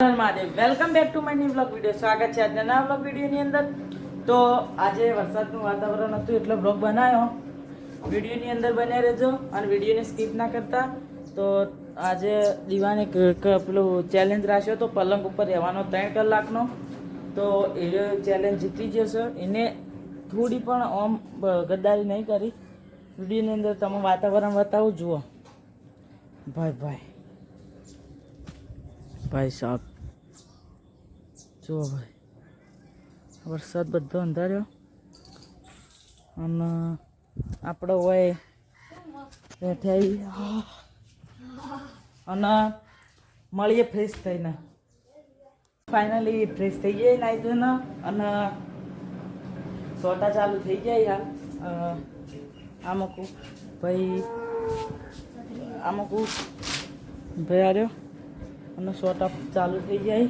Mahadev. Welcome back to my new blog video સ્વાગત છે આજના નવા બ્લોગ વિડીયોની અંદર. તો આજે વરસાદનું વાતાવરણ હતું એટલે બ્લોગ બનાવ્યો વિડીયોની અંદર બન્યા રહેજો અને વિડીયોને સ્કીપ ના કરતા. તો આજે દીવાને પેલું ચેલેન્જ રાખ્યો તો પલંગ ઉપર રહેવાનો ત્રણ કલાકનો. તો એ ચેલેન્જ જીતી જશે એને થોડી પણ ઓમ ગદ્દારી નહીં કરી. વિડીયોની અંદર તમે વાતાવરણ બતાવો, જુઓ. ભાઈ ભાઈ. ભાઈ સાહેબ. જુઓ ભાઈ. વરસાદ બધો અંધાર્યો. અને આપણો હોય બેઠાઈ અને મળીએ ફ્રેશ થઈને. ફાઇનલી ફ્રેશ થઈ જાય નાઈ ધોઈને અને સોટા ચાલુ થઈ જાય હાલ અ, ભાઈ આ મૂકું ભાઈ આર્યો? અને શોર્ટ સોટા ચાલુ થઈ જાય.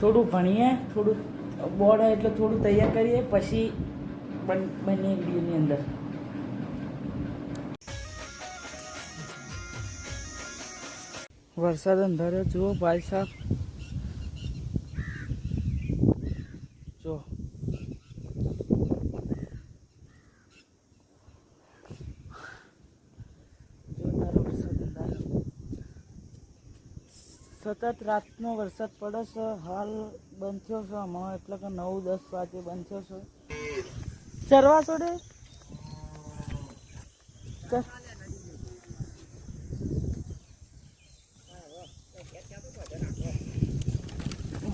થોડું ભણીએ, થોડું બોર્ડ હોય એટલે થોડું તૈયાર કરીએ, પછી બન- બંને અંદર. વરસાદ અંધારે, જુઓ ભાઈ સાહેબ સતત રાતનો વરસાદ પડે છે, હાલ બંધ થયો છે હમણાં, એટલે કે નવ, દસ વાગે બંધ થયો છે. ચરવા છોડે.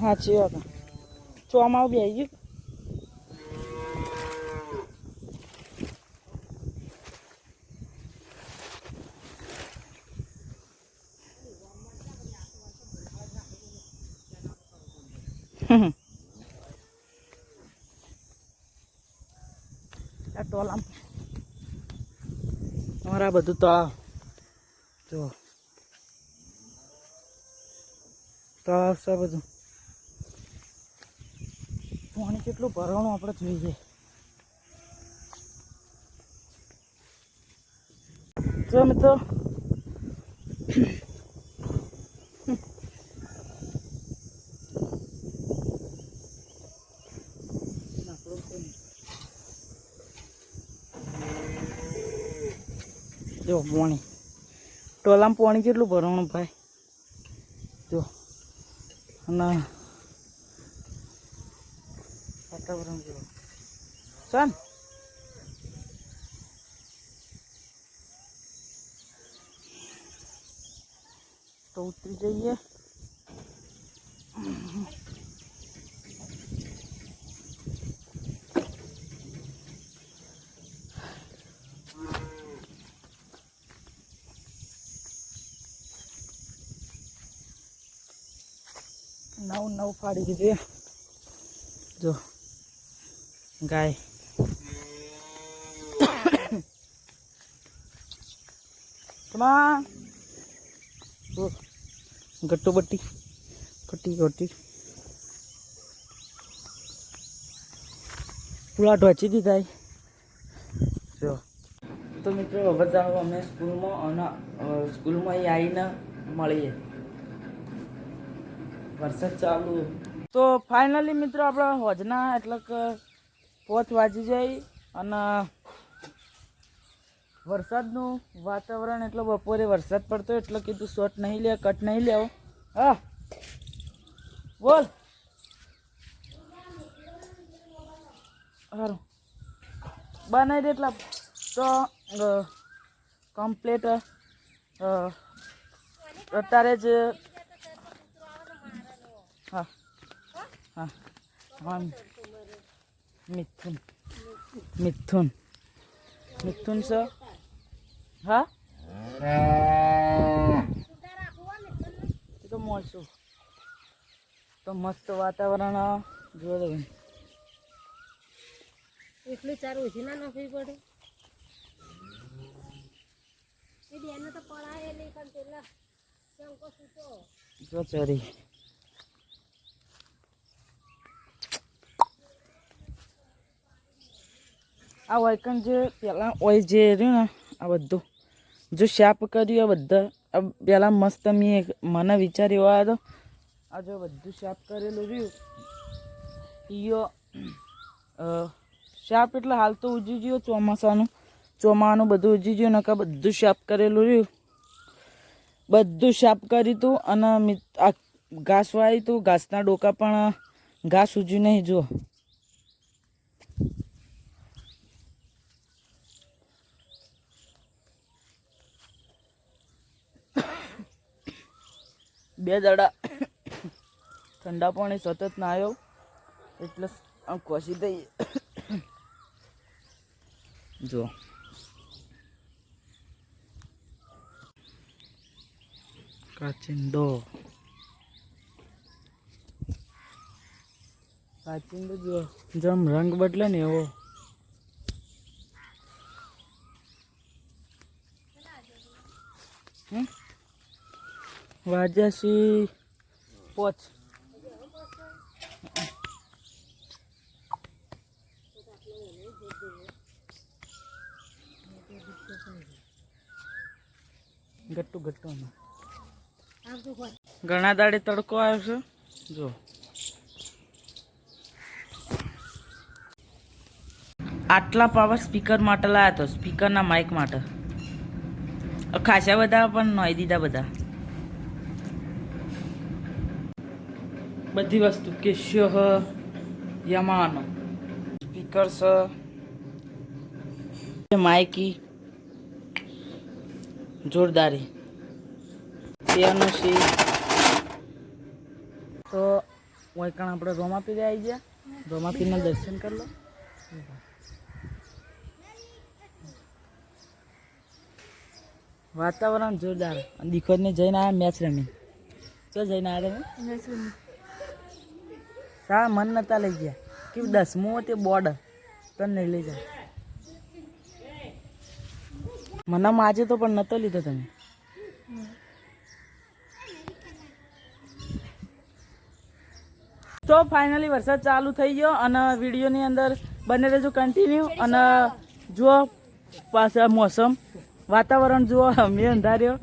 સાચી વાત ચોમાવું બે ગયું? આ ટોલામ અમારા બધું તળાવ જો. તળાવ છે બધું. પાણી કેટલું ભરવાનું આપણે જોઈએ. જો મિત્રો. જો પોણી. ટોલામાં પોણી કેટલું ભરવાનું ભાઈ? જો. અને વાતાવરણ જો. સન. તો ઉતરી જઈએ. નવ નવ ફાડી દીધી. જો, ગાય. ગટ્ટુ બટ્ટી. કટી કટી પૂરા ઢોચી દીધા. જો. તો મિત્રો બધા અમે સ્કૂલમાં અને સ્કૂલમાં આવીને મળીએ. વરસાદ ચાલુ. તો ફાઇનલી મિત્રો આપણે હોજના એટલે કે પોચ વાજી જાય અને વરસાદનું વાતાવરણ એટલે બપોરે વરસાદ પડતો એટલે કીધું શોર્ટ નહીં લે, કટ નહીં લેવો હા. બોલ. સારું બનાવી દે એટલા. તો કમ્પ્લીટ અત્યારે જ હા હા મિથુન મિથુન મિથુન સર હા એ તો મળશું તો મસ્ત વાતાવરણ જોયો તો બેન. એટલી ચાર ઓછી ના નાખવી પડે એ બેને તો પડાય નહીં પણ પેલા શંકો સૂતો જો ચરી આ વાયકન જે પહેલાં ઓઇલ જે રહ્યું ને, આ બધું, જો શાપ કર્યું, આ બધા પહેલાં મસ્ત મેં મને વિચાર એવો આવ્યો હતો આ જો બધું શાપ કરેલું રહ્યું. ઈયો શાપ એટલે હાલ તો ઉજી ગયો ચોમાસાનું, ચોમાનું બધું ઉજી ગયું નકા બધું શાપ કરેલું રહ્યું. બધું શાપ કર્યું હતું અને ઘાસ વાળી હતું ઘાસના ડોકા પણ ઘાસ ઉજ્યું નહીં જો બે દડા ઠંડા પાણી સતત ના આવ્યો એટલે આમ કોસી દઈએ જો. કાચિંડો. કાચિંડો જો, જેમ રંગ બદલે ને એવો. હમ? વાજ્યાસી પોચ. ગટ્ટુ ગટ્ટુ આમાં. આવતું ઘણા દાડે તડકો આવ્યો છે. જો આટલા પાવર સ્પીકર માટે લાયા તો સ્પીકરના માઇક માટે. ખાસા બધા પણ નોઈ દીધા બધા. બધી વસ્તુ. કેશ્યો યમાનો. સ્પીકર્સ માઇકી. જોરદારી. પિયાનો છે તો વૈકણ આપણે રોમાપીર આવી ગયા રોમાપીરના દર્શન કરી લો. વાતાવરણ જોરદાર. અને દીખોદને જઈને આવ્યા મેચ રમી. ચો જઈને આવ્યા તમે? સા મન નતા લઈ ગયા. કે દસમું તે બોર્ડ તને નહીં લઈ જાય. મને આજે તો પણ નતો લીધો તમે તો ફાઇનલી વરસાદ ચાલુ થઈ ગયો અને વિડીયોની અંદર બને રહેજો કન્ટિન્યુ અને જુઓ પાછા મોસમ. વાતાવરણ જુઓ, અમે અંધાર્યો.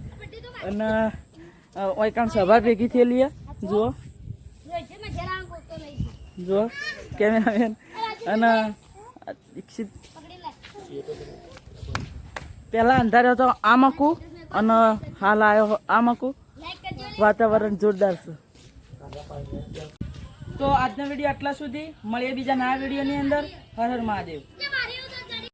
અને ઓયકાણ સભા ભેગી થયેલી જુઓ છે મેં જરા આમ બોલતો જુઓ કેમેરામેન અને દીક્ષિત. પહેલાં અંધાર્યો હતો આમકું મકું અને હાલ આવ્યો આમકું મકું વાતાવરણ જોરદાર છે. તો આજનો વીડિયો આટલા સુધી. મળીએ બીજા નવા વિડીયોની અંદર. હર હર મહાદેવ.